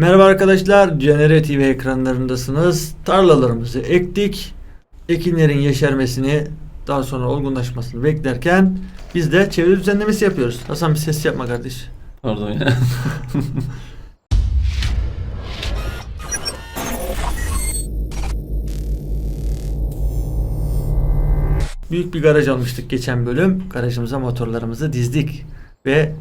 Merhaba arkadaşlar, Cenere TV ekranlarındasınız. Tarlalarımızı ektik. Ekinlerin yeşermesini, daha sonra olgunlaşmasını beklerken biz de çevre düzenlemesi yapıyoruz. Hasan bir ses yapma kardeş. Pardon ya. Büyük bir garaj almıştık geçen bölüm. Garajımıza motorlarımızı dizdik. Ve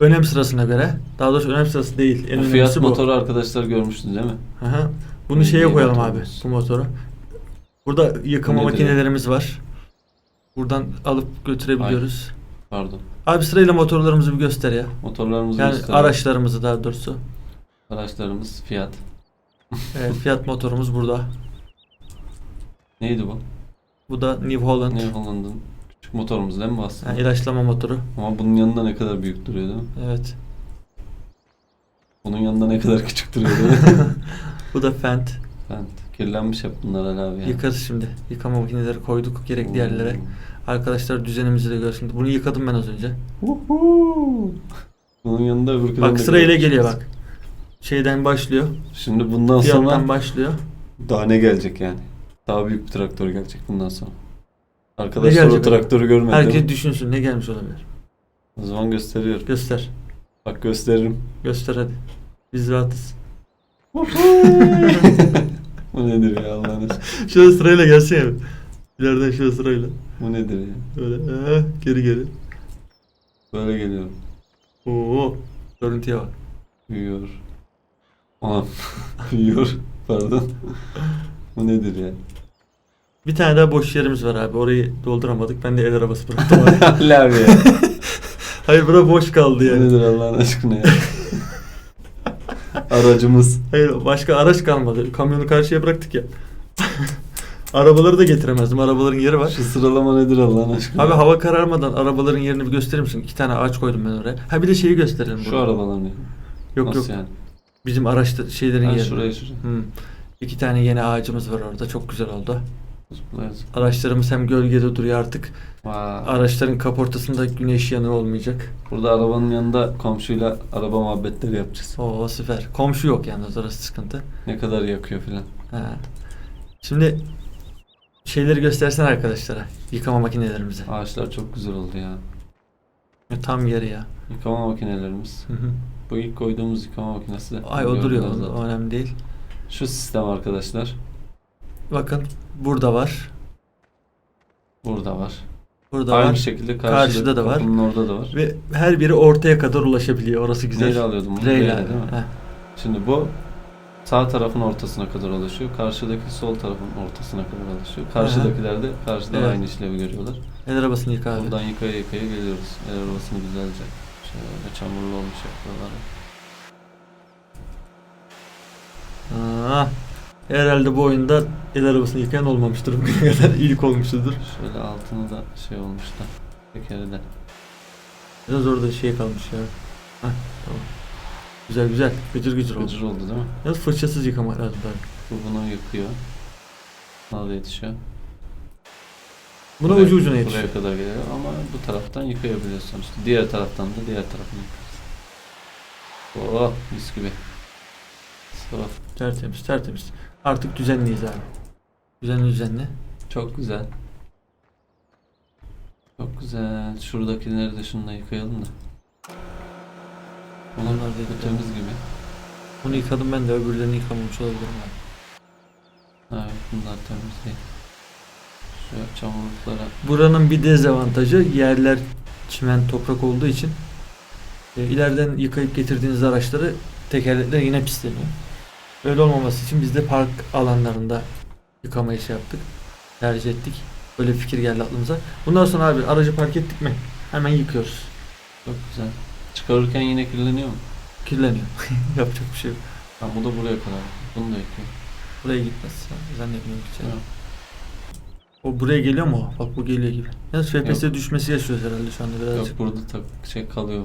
önem sırasına göre, daha doğrusu önem sırası değil, en bu Fiyat bu. motoru arkadaşlar görmüştünüz değil mi? Aha. Bunu Bu şeye koyalım abi, motorumuz. bu motoru. Burada yıkama nedir makinelerimiz var. Buradan alıp götürebiliyoruz. Pardon. Abi sırayla motorlarımızı bir göster ya. Motorlarımızı Yani gösterelim. araçlarımızı daha doğrusu. Araçlarımız Fiat. Evet, Fiat motorumuz burada. Neydi bu? Bu da New Holland. New Holland'ın küçük motorumuz değil mi bu aslında? Yani ilaçlama motoru. Ama bunun yanında ne kadar büyük duruyor değil mi? Evet. Bunun yanında ne kadar küçük duruyor değil mi? Bu da Fendt. ben kirlenmiş hep bunlar Ali abi ya. Yıkarız şimdi. Yıkama makineleri koyduk gerekli Oo. yerlere. Arkadaşlar düzenimizi de görsün. Bunu yıkadım ben az önce. Uhu. Bunun yanında öbür kadar Bak sırayla geliyor bak. Şeyden başlıyor. Şimdi bundan Fiyattan sonra başlıyor. daha ne gelecek yani? Daha büyük bir traktör gelecek bundan sonra. Arkadaşlar gelecek o traktörü görmedi Herkes düşünsün ne gelmiş olabilir. O zaman gösteriyorum. Göster. Bak gösteririm. Göster hadi. Biz rahatız. Bu nedir ya Allah'ın aşkına? Şöyle sırayla gelsene. bir. İleriden şöyle sırayla. Bu nedir ya? Böyle ee, geri geri. Böyle geliyorum. Oo. Görüntüye bak. Büyüyor. Anam. Büyüyor. Pardon. Bu nedir ya? Bir tane daha boş yerimiz var abi. Orayı dolduramadık. Ben de el arabası bıraktım. Ali abi ya. Hayır bura boş kaldı yani. nedir Allah'ın aşkına ya? Aracımız. Hayır başka araç kalmadı. Kamyonu karşıya bıraktık ya. Arabaları da getiremezdim. Arabaların yeri var. Şu sıralama nedir Allah'ın aşkına? Abi hava kararmadan arabaların yerini bir gösterir misin? İki tane ağaç koydum ben oraya. Ha bir de şeyi gösterelim. Şu burada. arabalar ne? Yok Nasıl yok. yani? Bizim araçta şeylerin Ha, yeri. şuraya şuraya. Hı. İki tane yeni ağacımız var orada. Çok güzel oldu. Zıplaya zıplaya. Araçlarımız hem gölgede duruyor artık. Vay. Araçların kaportasında güneş yanığı olmayacak. Burada arabanın yanında komşuyla araba muhabbetleri yapacağız. Oo süper. Komşu yok yalnız orası sıkıntı. Ne kadar yakıyor filan. Ha. Şimdi şeyleri göstersen arkadaşlara. Yıkama makinelerimizi. Ağaçlar çok güzel oldu ya. Tam yeri ya. Yıkama makinelerimiz. Hı hı. Bu ilk koyduğumuz yıkama makinesi. de Ay o duruyor. O önemli değil. Şu sistem arkadaşlar. Bakın burada var. Burada var. Burada Aynı var. şekilde Karşıda karşıda da var. Kapının orada da var. Ve her biri ortaya kadar ulaşabiliyor. Orası güzel. Neyle alıyordum bunu? Reyle Reyle abi. değil mi? Heh. Şimdi bu sağ tarafın ortasına kadar ulaşıyor. Karşıdaki sol tarafın ortasına kadar ulaşıyor. Karşıdakiler de karşıda Evet. aynı işlevi görüyorlar. El arabasını yıka abi. Buradan yıkaya yıkaya geliyoruz. El arabasını güzelce. Şöyle çamurlu olmuş yapıyorlar. Aa, herhalde bu oyunda el arabasını yıkayan olmamıştır bugüne kadar. İlk olmuştur. Şöyle altını da şey olmuş da. Tekeri de. Biraz orada şey kalmış ya. Heh, tamam. Güzel güzel. Gıcır gıcır oldu. Gıcır oldu değil mi? Yalnız fırçasız yıkamak lazım tabii. Bu bunu yıkıyor. Buna da yetişiyor. Buna Buraya- ucu ucuna yetişiyor. Buraya kadar geliyor ama bu taraftan yıkayabiliyorsun sonuçta. Diğer taraftan da diğer tarafını yıkarsın. Oh mis gibi. So, Tertemiz tertemiz. Artık düzenliyiz abi. Düzenli düzenli. çok güzel. Çok güzel. Şuradakileri de şununla yıkayalım da. Bunlar da temiz gibi. Bunu yıkadım ben de öbürlerini yıkamamış olabilirim abi. Evet bunlar temiz değil. Şu çamurluklara Buranın bir dezavantajı yerler çimen toprak olduğu için e, ileriden yıkayıp getirdiğiniz araçları tekerlekler yine pisleniyor. Öyle olmaması için biz de park alanlarında yıkamayı şey yaptık. Tercih ettik. Böyle bir fikir geldi aklımıza. Bundan sonra abi aracı park ettik mi hemen yıkıyoruz. çok güzel. Çıkarırken yine kirleniyor mu? Kirleniyor. Yapacak bir şey yok. Ha bu da buraya kadar. Bunu da yıkıyor. Buraya gitmez. Zannetmiyorum ki. Yok. O buraya geliyor mu? Bak bu geliyor gibi. Yalnız FPS düşmesi yaşıyoruz herhalde şu anda birazcık. Yok burada tak şey kalıyor.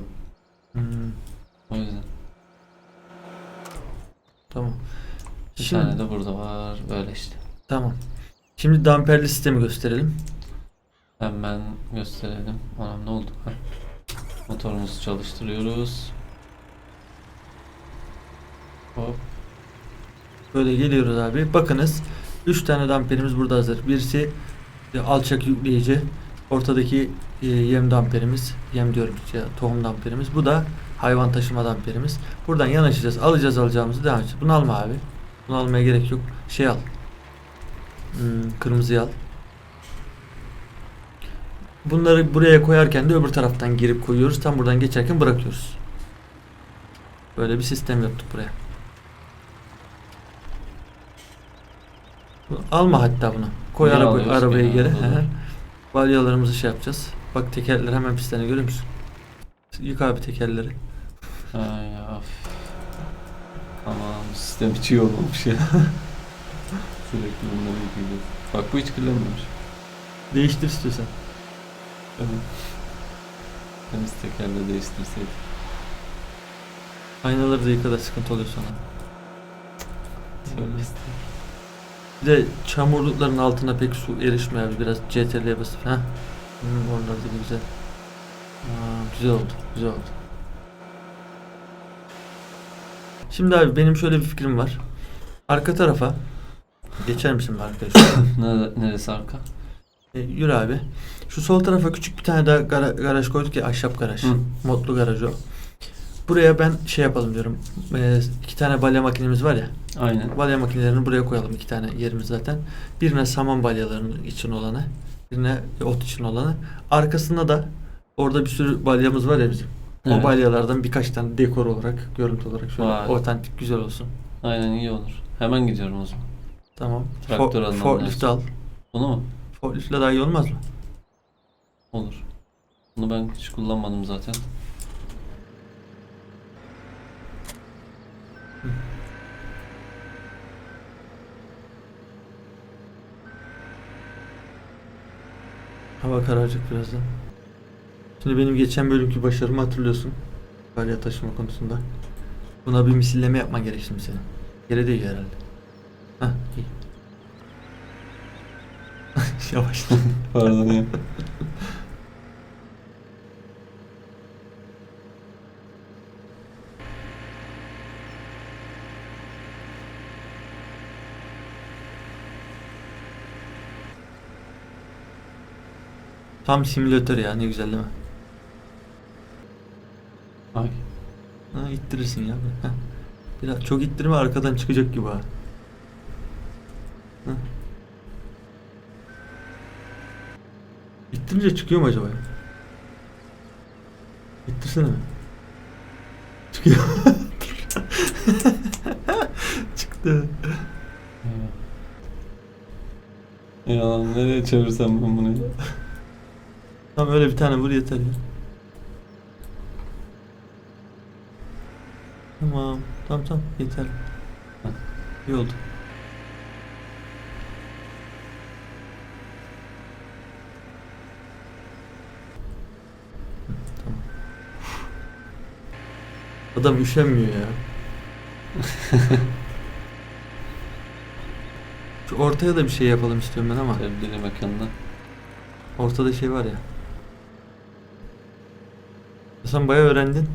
Hmm, O yüzden. Tamam. Bir Şimdi- tane de burada var. Böyle işte. Tamam. Şimdi damperli sistemi gösterelim. Hemen gösterelim. Anam ne oldu? Heh. Motorumuzu çalıştırıyoruz. Hop. Böyle geliyoruz abi. Bakınız 3 tane damperimiz burada hazır. Birisi e, alçak yükleyici. Ortadaki e, yem damperimiz. Yem diyorum ya tohum damperimiz. Bu da hayvan taşıma damperimiz. Buradan yanaşacağız. Alacağız alacağımızı devam edeceğiz. Bunu alma abi. Bunu almaya gerek yok. Şey al. Hmm, kırmızıyı al. Bunları buraya koyarken de öbür taraftan girip koyuyoruz. Tam buradan geçerken bırakıyoruz. Böyle bir sistem yaptık buraya. Alma hatta bunu. Koy Niye araba, arabaya ya? geri. Balyalarımızı şey yapacağız. Bak tekerler hemen pislerine görüyor musun? Yık abi tekerleri. Ay of. Tamam sistem hiç iyi olmamış ya. Sürekli bunları yıkayacağız. Bak bu hiç kirlenmemiş. Değiştir istiyorsan. Evet. Temiz tekerle değiştirseydik. Aynaları da yıkada sıkıntı oluyor sonra. Tövbe Bir de çamurlukların altına pek su erişmiyor abi. Biraz CTRL'ye basıp. Heh. Hmm, oralarda da güzel. Aa, güzel oldu. Güzel oldu. Şimdi abi benim şöyle bir fikrim var. Arka tarafa geçer misin be arkadaşlar? Nere, neresi arka? E, yürü abi. Şu sol tarafa küçük bir tane daha gara- garaj koyduk ya ahşap garaj. Hı. Modlu garaj o. Buraya ben şey yapalım diyorum. E, iki tane balya makinemiz var ya. Aynen. Balya makinelerini buraya koyalım. iki tane yerimiz zaten. Birine saman balyalarının için olanı. Birine ot için olanı. Arkasında da orada bir sürü balyamız var ya bizim. Evet. balyalardan birkaç tane dekor olarak, görüntü olarak şöyle Vay. otantik güzel olsun. Aynen iyi olur. Hemen gidiyorum o zaman. Tamam. Traktör almam Forklift al. Bunu mu? Forkliftle daha iyi olmaz mı? Olur. Bunu ben hiç kullanmadım zaten. Hava kararacak birazdan. Şimdi benim geçen bölümki başarımı hatırlıyorsun. Balya taşıma konusunda. Buna bir misilleme yapman gerek şimdi senin. Yere değiyor herhalde. Hah iyi. Yavaş. Pardon ya. Tam simülatör ya ne güzel değil mi? Ay. Ha, ittirirsin ya. Heh. Biraz çok ittirme arkadan çıkacak gibi ha. Heh. İttirince çıkıyor mu acaba? İttirsene mi? Çıkıyor. Çıktı. Ya nereye çevirsem ben bunu ya? Tam öyle bir tane vur yeter ya. Tamam. Tamam tamam yeter. Heh. İyi oldu. Tamam. Adam üşenmiyor ya. Şu ortaya da bir şey yapalım istiyorum ben ama. Tebdili mekanında. Ortada şey var ya. Sen bayağı öğrendin.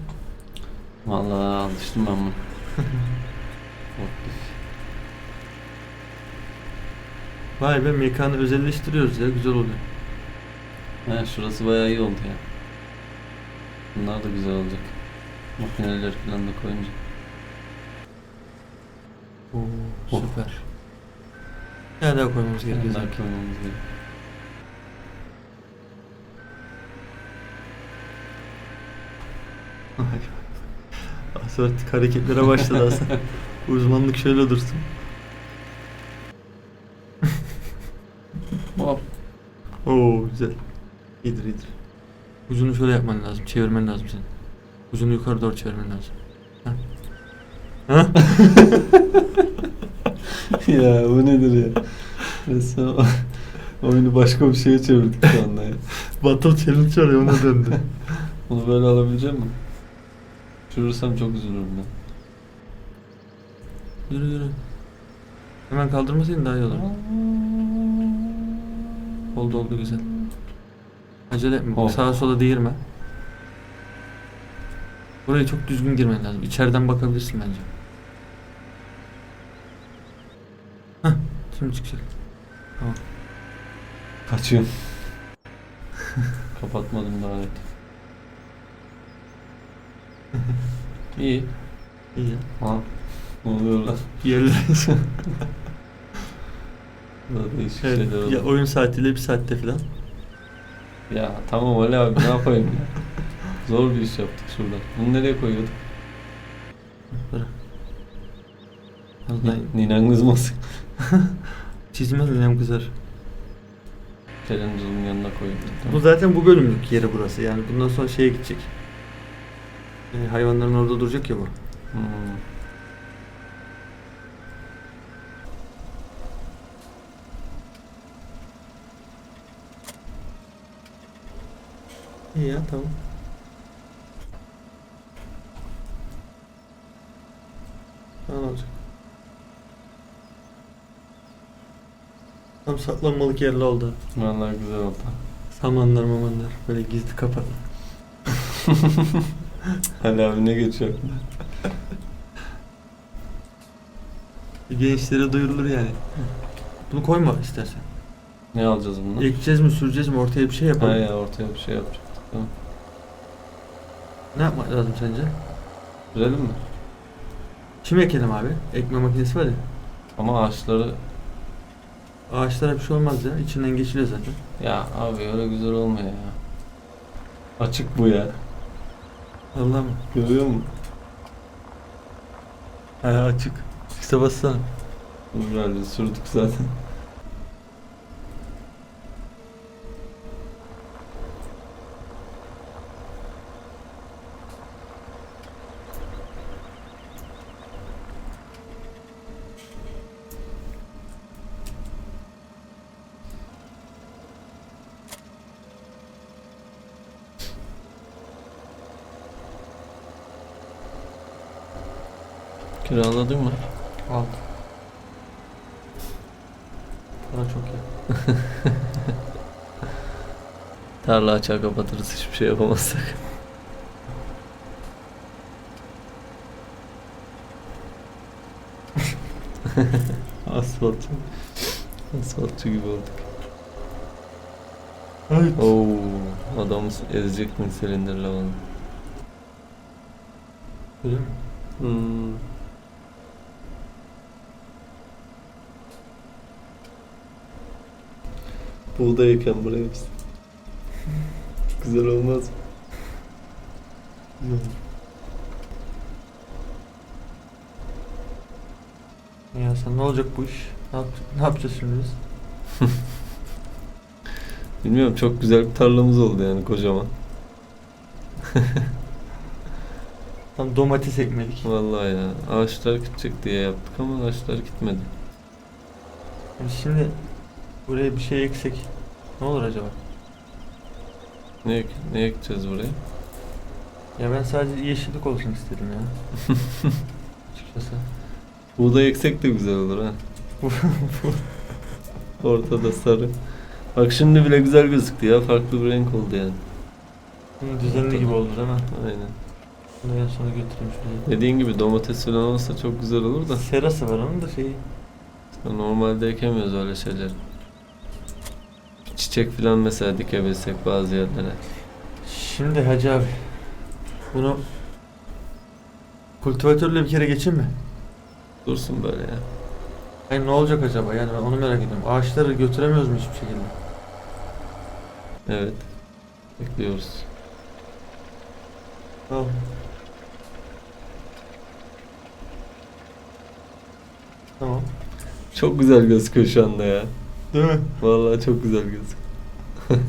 Vallahi alıştım ben bunu. Forklift. Vay be mekanı özelleştiriyoruz ya güzel oluyor. He şurası bayağı iyi oldu ya. Bunlar da güzel olacak. Makineler falan da koyunca. Oo, Oh. süper. Bir tane daha koymamız gerekiyor. Bunlar koymamız gerekiyor. Asörtük hareketlere başladı aslında. Uzmanlık şöyle dursun. Hop. Oo güzel. İyidir iyidir. Ucunu şöyle yapman lazım. Çevirmen lazım senin. Ucunu yukarı doğru çevirmen lazım. Ha? Ha? ya bu nedir ya? Resmen oyunu başka bir şeye çevirdik şu anda ya. Battle challenge var ya ona döndü. Bunu böyle alabilecek miyim? Şurursam çok üzülürüm ben. Yürü yürü. Hemen kaldırmasaydın daha iyi olur. Oldu oldu güzel. Acele etme. Oh. Sağa sola değirme. Buraya çok düzgün girmen lazım. İçeriden bakabilirsin bence. Hah, şimdi çıkacak. Tamam. Kaçıyorum. Kapatmadım daha evet. İyi. İyi ya. Ha. Ne oluyor lan? Yerler. Burada değişik evet. şeyler. Ya oyun saatiyle bir saatte falan. Ya tamam Ali abi ne yapayım ya. Zor bir iş yaptık şurada. Bunu nereye koyuyorduk? Vallahi Ninen kızmasın. çizmez ninem kızar. Televizyonun yanına koyuyorduk. Bu zaten bu bölümlük yeri burası. Yani bundan sonra şeye gidecek. Ee, hayvanların orada duracak ya bu. Hmm. İyi ya tamam. Tamam olacak. Tam saklanmalık yerli oldu. Vallahi güzel oldu. Samanlar mamanlar böyle gizli kapaklı. Ali abi ne geçiyor? Gençlere duyurulur yani. Bunu koyma istersen. Ne alacağız bundan? Ekeceğiz mi süreceğiz mi ortaya bir şey yapalım. Ha ya ortaya bir şey yapacaktık. Tamam. Ne yapmak lazım sence? Sürelim mi? Kim ekelim abi? Ekme makinesi var ya. Ama ağaçları Ağaçlara bir şey olmaz ya. İçinden geçiliyor zaten. ya abi öyle güzel olmuyor ya. Açık bu ya. Allah mı? Görüyor musun? He açık. İşte bassana. Böyle sürdük zaten. Kiraladın mı? Aldım. Para çok ya. Tarla açığa kapatırız hiçbir şey yapamazsak. Asfalt. Asfaltçı gibi olduk. Evet. Oo, adamı ezecek mi silindirle onu? Öyle mi? Hmm. Buğday eken buraya biz. Güzel olmaz mı? Ya sen ne olacak bu iş? Ne, yap ne yapacağız şimdi biz? Bilmiyorum çok güzel bir tarlamız oldu yani kocaman. Tam domates ekmedik. Vallahi ya ağaçlar gidecek diye yaptık ama ağaçlar gitmedi. Şimdi buraya bir şey eksek ne olur acaba? Ne, ek- ne ekeceğiz buraya? Ya ben sadece yeşillik olsun istedim ya. Açıkçası. Buğday eksek de güzel olur ha. Ortada sarı. Bak şimdi bile güzel gözüktü ya. Farklı bir renk oldu yani. Hı, düzenli gibi oldu değil mi? Aynen. Bunu en sona götüreyim şuraya. Dediğin gibi domates falan olsa çok güzel olur da. Serası var onun da şeyi. Normalde ekemiyoruz öyle şeyleri. Çiçek falan mesela dikebilsek bazı yerlere. Şimdi Hacı abi. Bunu kultivatörle bir kere geçeyim mi? Dursun böyle ya. Hayır ne olacak acaba? Yani ben onu merak ediyorum. Ağaçları götüremiyoruz mu hiçbir şekilde? Evet. Bekliyoruz. Tamam. Tamam. Çok güzel gözüküyor şu anda ya. Değil mi? Vallahi çok güzel gözüküyor.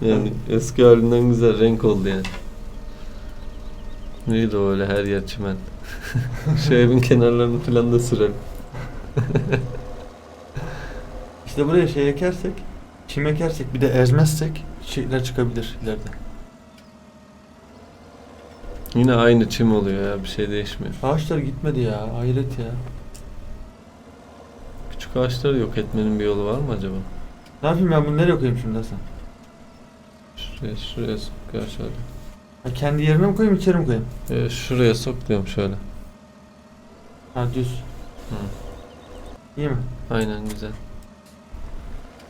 yani eski halinden güzel renk oldu yani. Neydi o öyle her yer çimen. Şu evin kenarlarını falan da sürelim. İşte buraya şey ekersek, çim ekersek bir de ezmezsek çiçekler çıkabilir ileride. Yine aynı çim oluyor ya bir şey değişmiyor. Ağaçlar gitmedi ya. Hayret ya. Küçük ağaçları yok etmenin bir yolu var mı acaba? Ne yapayım ben bunu nereye koyayım şimdi Hasan? Şuraya şuraya sok ya şöyle. Ha, kendi yerine mi koyayım içeri mi koyayım? Ee, şuraya sok diyorum şöyle. Ha düz. Hı. İyi mi? Aynen güzel.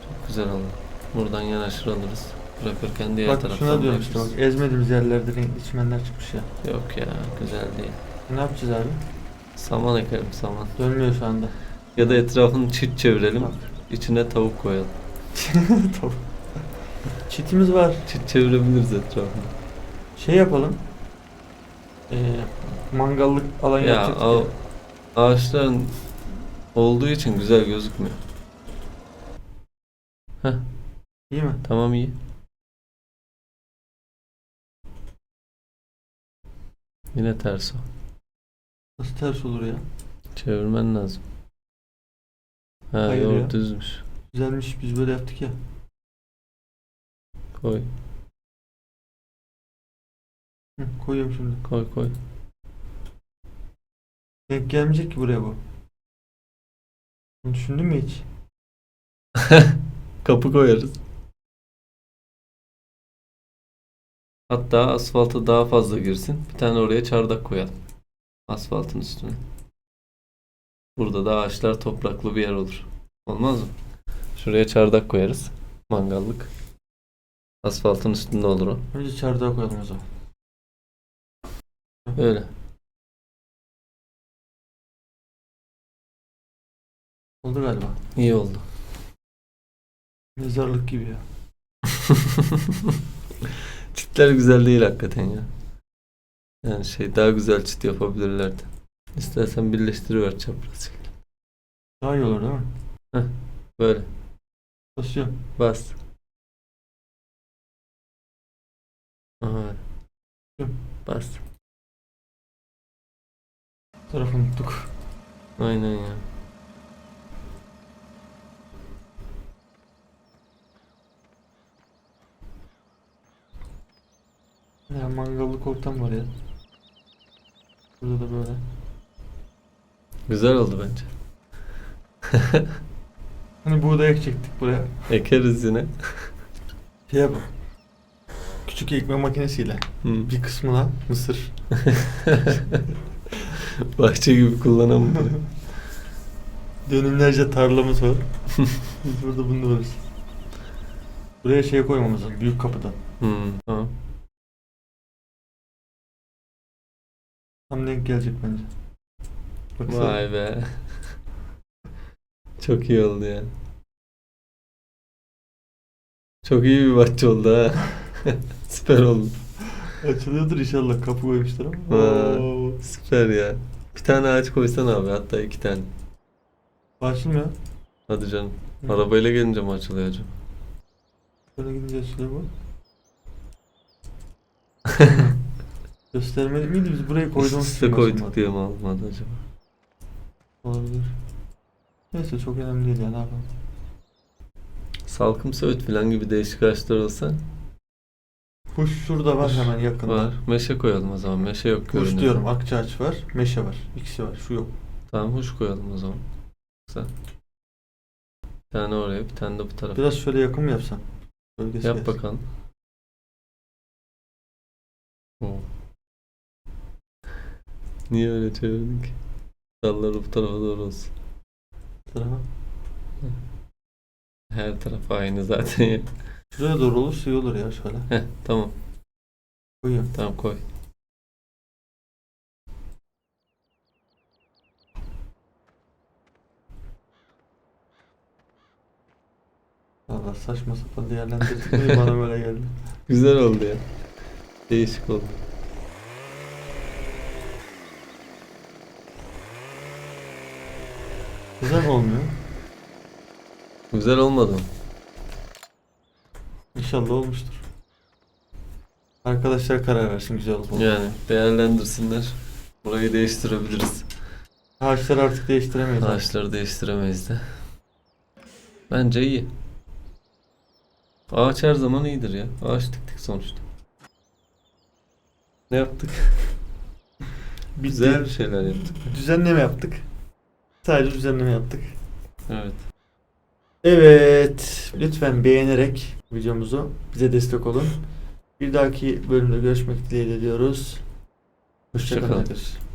Çok güzel oldu. Buradan yanaşır alırız. Bırakırken diğer bak taraftan şuna diyorum işte bak ezmediğimiz yerlerde renkli çimenler çıkmış ya. Yok ya güzel değil. Ne yapacağız abi? Saman ekelim saman. Dönmüyor şu anda. Ya da etrafını çit çevirelim. İçine tavuk koyalım. tamam. Çitimiz var. Çit çevirebiliriz etrafını. Şey yapalım. Ee, mangallık alan Ya yapacaktık o ya. ağaçların olduğu için güzel gözükmüyor. İyi mi? Tamam iyi. Yine ters o. Nasıl ters olur ya? Çevirmen lazım. Ha Hayır yok ya. düzmüş. Güzelmiş biz böyle yaptık ya. Koy Hı, koyuyorum şimdi. koy koy. Denk gelmeyecek ki buraya bu. Bunu düşündün mü hiç? Kapı koyarız. Hatta asfalta daha fazla girsin. Bir tane oraya çardak koyalım. Asfaltın üstüne. Burada da ağaçlar topraklı bir yer olur. Olmaz mı? Şuraya çardak koyarız. Mangallık. Asfaltın üstünde olur o. Önce çardağa koyalım o zaman. Öyle. Oldu galiba. İyi oldu. Mezarlık gibi ya. Çitler güzel değil hakikaten ya. Yani şey daha güzel çit yapabilirlerdi. İstersen birleştiriver çapraz. Daha iyi olur değil mi? Böyle. Basıyorum. Bas. Aha. Hı. Bas. Bu tarafı unuttuk. Aynen ya. Ya mangallık ortam var ya. Burada da böyle. Güzel oldu bence. Hani buğday ekecektik buraya. Ekeriz yine. Şey yapalım. Küçük ekme makinesiyle. Hı. Bir kısmına mısır. Bahçe gibi kullanalım. bunu. Dönümlerce tarlamız var. Biz burada bunu varız. Buraya şey koymamız lazım. Büyük kapıdan. Hı, tamam. Tam denk gelecek bence. Baksana. Vay be. Çok iyi oldu ya. Çok iyi bir bahçe oldu ha. Süper oldu. Açılıyordur inşallah. Kapı koymuşlar ama. Ha. Oo. Süper ya. Bir tane ağaç koysan abi hatta iki tane. Açılmıyor. Hadi canım. Arabayla gelince mi açılıyor acaba? Böyle gidince açılıyor bu. Göstermeli miydi? Biz buraya koyduğumuz Üste için koyduk diye mi olmadı acaba? Olabilir. Neyse çok önemli değil ya ne yapalım. Salkım söğüt falan gibi değişik ağaçlar olsa Kuş şurada var hemen yakında. var. Meşe koyalım o zaman. Meşe yok Kuş görünüyor. diyorum akçaağaç var, meşe var. İkisi var. Şu yok. Tamam huş koyalım o zaman. Güzel. Bir tane oraya bir tane de bu tarafa. Biraz şöyle yakın mı yapsam? Bölgesi Yap gelsin. bakalım. Oo. Niye öyle çevirdin ki? Dalları bu tarafa doğru olsun. Bu tarafa. Her taraf aynı zaten ya. Şuraya doğru olursa iyi olur ya şöyle. Heh tamam. Koyuyorum. Tamam koy. Valla saçma sapan değerlendirdik. Bana böyle geldi. Güzel oldu ya. Değişik oldu. Güzel olmuyor? Güzel olmadı mı? İnşallah olmuştur. Arkadaşlar karar versin güzel olup olmadığına. Yani değerlendirsinler. Burayı değiştirebiliriz. Ağaçları artık değiştiremeyiz. Ağaçları değiştiremeyiz de. Bence iyi. Ağaç her zaman iyidir ya. Ağaç diktik sonuçta. Ne yaptık? Bitti. Güzel şeyler yaptık. Düzenleme yaptık. Sadece düzenleme yaptık. Evet. Evet. Lütfen beğenerek videomuzu bize destek olun. Bir dahaki bölümde görüşmek dileğiyle diyoruz. Hoşça kalın. Hoşçakalın.